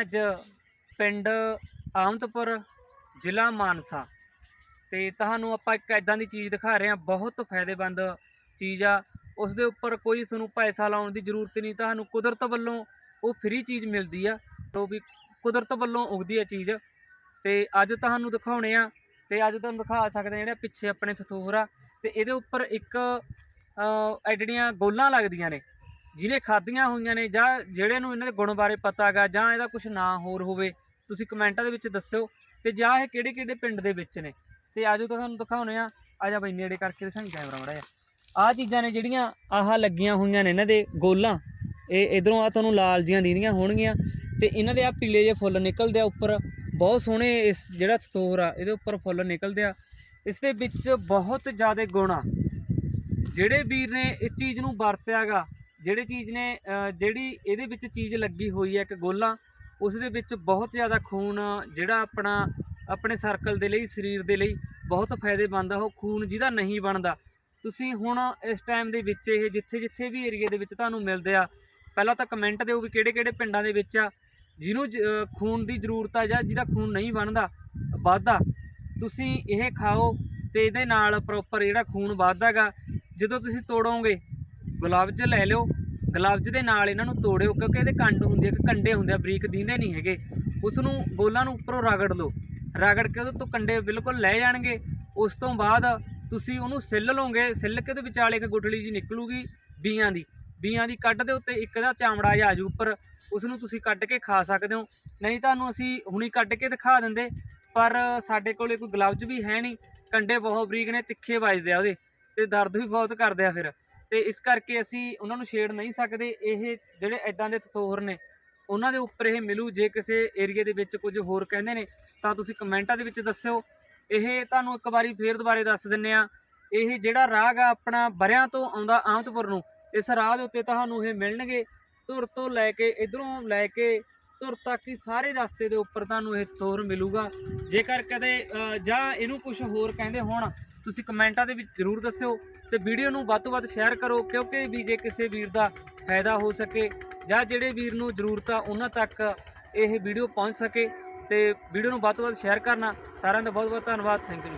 ਅੱਜ ਪਿੰਡ ਆਮਦਪੁਰ ਜ਼ਿਲ੍ਹਾ ਮਾਨਸਾ। ਤੇ ਤੁਹਾਨੂੰ ਆਪਾਂ ਇੱਕ ਐਦਾਂ ਦੀ ਚੀਜ਼ ਦਿਖਾ ਰਹੇ ਹਾਂ ਬਹੁਤ ਫਾਇਦੇਮੰਦ ਚੀਜ਼ ਆ। ਉਸ ਦੇ ਉੱਪਰ ਕੋਈ ਤੁਹਾਨੂੰ ਪੈਸਾ ਲਾਉਣ ਦੀ ਜ਼ਰੂਰਤ ਨਹੀਂ ਤੁਹਾਨੂੰ ਕੁਦਰਤ ਵੱਲੋਂ ਉਹ ਫ੍ਰੀ ਚੀਜ਼ ਮਿਲਦੀ ਆ। ਤੋਂ ਵੀ ਕੁਦਰਤ ਵੱਲੋਂ ਉਗਦੀ ਆ ਚੀਜ਼। ਤੇ ਅੱਜ ਤੁਹਾਨੂੰ ਦਿਖਾਉਣੇ ਆ ਤੇ ਅੱਜ ਤੁਹਾਨੂੰ ਦਿਖਾ ਸਕਦੇ ਹਾਂ ਜਿਹੜੇ ਪਿੱਛੇ ਆਪਣੇ ਥਥੋਰ ਆ। ਤੇ ਇਹਦੇ ਉੱਪਰ ਇੱਕ ਅ, ਐਡੀਆਂ ਗੋਲਾਂ ਲੱਗਦੀਆਂ ਨੇ। ਜਿਹਨੇ ਖਾਧੀਆਂ ਹੋਈਆਂ ਨੇ ਜਾਂ ਜਿਹੜੇ ਨੂੰ ਇਹਨਾਂ ਦੇ ਗੁਣ ਬਾਰੇ ਪਤਾ ਹੈਗਾ ਜਾਂ ਇਹਦਾ ਕੁਝ ਨਾ ਹੋਰ ਹੋਵੇ, ਤੁਸੀਂ ਕਮੈਂਟਾਂ ਦੇ ਵਿੱਚ ਦੱਸਿਓ ਤੇ ਜਾਂ ਇਹ ਕਿਹੜੇ ਕਿਹੜੇ ਪਿੰਡ ਦੇ ਵਿੱਚ ਨੇ। ਤੇ ਆਜੋ ਤੁਹਾਨੂੰ ਦਿਖਾਉਣੇ ਆ ਆ ਜਾ ਬਈ ਨੇੜੇ ਕਰਕੇ ਦਿਖਾਈ ਕੈਮਰਾ ਮੜਾ ਆਹ ਚੀਜ਼ਾਂ ਨੇ ਜਿਹੜੀਆਂ ਆਹ ਲੱਗੀਆਂ ਹੋਈਆਂ ਨੇ ਇਹਨਾਂ ਦੇ ਗੋਲਾਂ। ਇਹ ਇਧਰੋਂ ਆ ਤੁਹਾਨੂੰ ਲਾਲ ਜੀਆਂ ਦੀਦੀਆਂ ਹੋਣਗੀਆਂ ਤੇ ਇਹਨਾਂ ਦੇ ਆ ਪੀਲੇ ਜਿਹੇ ਫੁੱਲ ਨਿਕਲਦੇ ਆ ਉੱਪਰ। ਬਹੁਤ ਸੋਹਣੇ ਇਸ ਜਿਹੜਾ ਥਤੋਰ ਆ, ਇਹਦੇ ਉੱਪਰ ਫੁੱਲ ਨਿਕਲਦੇ ਆ। ਇਸ ਦੇ ਵਿੱਚ ਬਹੁਤ ਜ਼ਿਆਦਾ ਗੁਣ ਆ। ਜਿਹੜੇ ਵੀਰ ਨੇ ਇਸ ਚੀਜ਼ ਨੂੰ ਵਰਤਿਆਗਾ ਜਿਹੜੇ ਚੀਜ਼ ਨੇ ਜਿਹੜੀ ਇਹਦੇ ਵਿੱਚ ਚੀਜ਼ ਲੱਗੀ ਹੋਈ ਹੈ ਇੱਕ ਗੋਲਾ ਉਸ ਦੇ ਵਿੱਚ ਬਹੁਤ ਜ਼ਿਆਦਾ ਖੂਨ, ਜਿਹੜਾ ਆਪਣਾ, ਆਪਣੇ ਸਰਕਲ ਦੇ ਲਈ, ਸਰੀਰ ਦੇ ਲਈ ਬਹੁਤ ਫਾਇਦੇਮੰਦ ਆ, ਉਹ ਖੂਨ ਜਿਹਦਾ ਨਹੀਂ ਬਣਦਾ। ਤੁਸੀਂ ਹੁਣ ਇਸ ਟਾਈਮ ਦੇ ਵਿੱਚ ਇਹ ਜਿੱਥੇ ਜਿੱਥੇ ਵੀ ਏਰੀਆ ਦੇ ਵਿੱਚ ਤੁਹਾਨੂੰ ਮਿਲਦੇ ਆ, ਪਹਿਲਾਂ ਤਾਂ ਕਮੈਂਟ ਦਿਓ ਵੀ ਕਿਹੜੇ ਕਿਹੜੇ ਪਿੰਡਾਂ ਦੇ ਵਿੱਚ ਆ, ਜਿਹਨੂੰ ਜ- ਖੂਨ ਦੀ ਜ਼ਰੂਰਤ ਆ ਜਾਂ ਜਿਹਦਾ ਖੂਨ ਨਹੀਂ ਬਣਦਾ, ਵੱਧਦਾ। ਤੁਸੀਂ ਇਹ ਖਾਓ ਤੇ ਇਹਦੇ ਨਾਲ ਪ੍ਰੋਪਰ ਜਿਹੜਾ ਖੂਨ ਵੱਧਦਾਗਾ ਜਦੋਂ ਤੁਸੀਂ ਤੋੜੋਗੇ ਗੁਲਾਬਜ ਲੈ ਲਿਓ। ਗੁਲਾਬਜ ਦੇ ਨਾਲ ਇਹਨਾਂ ਨੂੰ ਤੋੜਿਓ, ਕਿਉਂਕਿ ਇਹਦੇ ਕੰਡ ਹੁੰਦੇ ਆ ਕਿ ਕੰਡੇ ਹੁੰਦੇ ਆ, ਬਰੀਕ ਦਿੰਦੇ ਨਹੀਂ ਹੈਗੇ। ਉਸ ਨੂੰ ਗੋਲਾਂ ਨੂੰ ਉੱਪਰੋਂ ਰਗੜ ਲਓ। ਰਗੜ ਕੇ ਉਹਦੇ ਤੋਂ ਕੰਡੇ ਬਿਲਕੁਲ ਲੈ ਜਾਣਗੇ। ਉਸ ਤੋਂ ਬਾਅਦ ਤੁਸੀਂ ਉਹਨੂੰ ਸਿੱਲ ਲਓਗੇ। ਸਿੱਲ ਕੇ ਉਹਦੇ ਵਿਚਾਲੇ ਇੱਕ ਗੁਠਲੀ ਜੀ ਨਿਕਲੂਗੀ ਬੀਆਂ ਦੀ। ਬੀਆਂ ਦੀ ਕੱਢ ਦੇ ਉੱਤੇ ਇੱਕ ਦਾ ਚਾਮੜਾ ਜਿਹਾ ਆਜੂ ਉੱਪਰ। ਉਸ ਨੂੰ ਤੁਸੀਂ ਕੱਢ ਕੇ ਖਾ ਸਕਦੇ ਹੋ। ਨਹੀਂ ਤੁਹਾਨੂੰ ਅਸੀਂ ਹੁਣੀ ਕੱਢ ਕੇ ਦਿਖਾ ਦਿੰਦੇ, ਪਰ ਸਾਡੇ ਕੋਲੇ ਕੋਈ ਗਲਵਜ਼ ਵੀ ਹੈ ਨਹੀਂ। ਕੰਡੇ ਬਹੁਤ ਬਰੀਕ ਨੇ, ਤਿੱਖੇ ਵੱਜਦੇ ਆ ਉਹਦੇ। ਤੇ ਦਰਦ ਵੀ ਬਹੁਤ ਕਰਦੇ ਆ ਫਿਰ। ਤੇ ਇਸ ਕਰਕੇ ਅਸੀਂ ਉਹਨਾਂ ਨੂੰ ਛੇੜ ਨਹੀਂ ਸਕਦੇ। ਇਹ ਜਿਹੜੇ ਐਦਾਂ ਦੇ ਤਸੋਹਰ ਨੇ, ਉਹਨਾਂ ਦੇ ਉੱਪਰ ਇਹ ਮਿਲੂ। ਜੇ ਕਿਸੇ ਏਰੀਆ ਦੇ ਵਿੱਚ ਕੁਝ ਹੋਰ ਕਹਿੰਦੇ ਨੇ, ਤਾਂ ਤੁਸੀਂ ਕਮੈਂਟਾਂ ਦੇ ਵਿੱਚ ਦੱਸਿਓ। ਇਹ ਤੁਹਾਨੂੰ ਇੱਕ ਵਾਰੀ ਫੇਰ ਦੁਬਾਰੇ ਦੱਸ ਦਿੰਨੇ ਆ ਇਹ ਜਿਹੜਾ ਰਾਗ ਆ ਆਪਣਾ ਬਰਿਆਂ ਤੋਂ ਆਉਂਦਾ ਆਮਤਪੁਰ ਨੂੰ, ਇਸ ਰਾਹ ਦੇ ਉੱਤੇ ਤੁਹਾਨੂੰ ਇਹ ਮਿਲਣਗੇ। ਧੁਰ ਤੋਂ ਲੈ ਕੇ ਇਧਰੋਂ ਲੈ ਕੇ ਧੁਰ ਤੱਕ ਹੀ ਸਾਰੇ ਰਸਤੇ ਦੇ ਉੱਪਰ ਤੁਹਾਨੂੰ ਇਹ ਤਸੋਹਰ ਮਿਲੂਗਾ। ਜੇਕਰ ਕਦੇ ਜਾਂ ਇਹਨੂੰ ਕੁਝ ਹੋਰ ਕਹਿੰਦੇ ਹੋਣ ਤੁਸੀਂ ਕਮੈਂਟਾਂ ਦੇ ਵਿੱਚ ਜ਼ਰੂਰ ਦੱਸਿਓ ਤੇ ਵੀਡੀਓ ਨੂੰ ਵੱਧ ਤੋਂ ਵੱਧ ਸ਼ੇਅਰ ਕਰੋ, ਕਿਉਂਕਿ ਵੀ ਜੇ ਕਿਸੇ ਵੀਰ ਦਾ ਫਾਇਦਾ ਹੋ ਸਕੇ ਜਾਂ ਜਿਹੜੇ ਵੀਰ ਨੂੰ ਜ਼ਰੂਰਤ ਆ, ਉਹਨਾਂ ਤੱਕ ਇਹ ਵੀਡੀਓ ਪਹੁੰਚ ਸਕੇ ਤੇ ਵੀਡੀਓ ਨੂੰ ਵੱਧ ਤੋਂ ਵੱਧ ਸ਼ੇਅਰ ਕਰਨਾ। ਸਾਰਿਆਂ ਦਾ ਬਹੁਤ ਬਹੁਤ ਧੰਨਵਾਦ ਥੈਂਕ ਯੂ